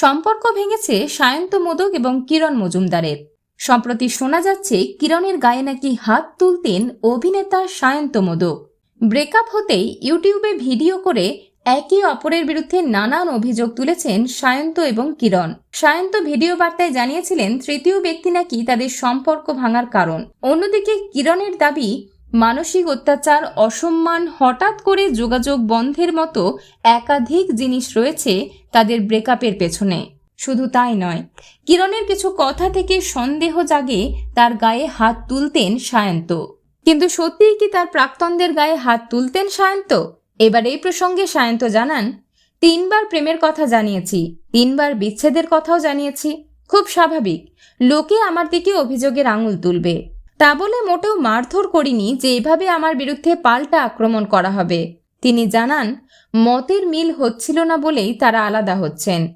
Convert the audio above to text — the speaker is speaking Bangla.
সম্পর্ক ভেঙেছে সায়ন্ত মোদক এবং কিরণ মজুমদারের। সম্প্রতি শোনা যাচ্ছে, কিরণের গায়ে নাকি হাত তুলতেন অভিনেতা সায়ন্ত মোদক। ব্রেকআপ হতেই ইউটিউবে ভিডিও করে একে অপরের বিরুদ্ধে নানান অভিযোগ তুলেছেন সায়ন্ত এবং কিরণ। সায়ন্ত ভিডিও বার্তায় জানিয়েছিলেন, তৃতীয় ব্যক্তি নাকি তাদের সম্পর্ক ভাঙার কারণ। অন্যদিকে কিরণের দাবি মানসিক অত্যাচার, অসম্মান হঠাৎ করে যোগাযোগ বন্ধের মতো একাধিক জিনিস রয়েছে তাদের ব্রেকআপের পেছনে। শুধু তাই নয়, কিরণের কিছু কথা থেকে সন্দেহ জাগে তার গায়ে হাত তুলতেন সায়ন্ত। কিন্তু সত্যিই কি তার প্রাক্তনদের গায়ে হাত তুলতেন সায়ন্ত? এবার এই প্রসঙ্গে সায়ন্ত জানান, তিনবার প্রেমের কথা জানিয়েছি, তিনবার বিচ্ছেদের কথাও জানিয়েছি। খুব স্বাভাবিক, লোকে আমার দিকে অভিযোগের আঙুল তুলবে। তা বলে মোটেও মারধর করিনি যে এভাবে আমার বিরুদ্ধে পাল্টা আক্রমণ করা হবে। তিনি জানান, মতের মিল হচ্ছিল না বলেই তারা আলাদা হচ্ছেন।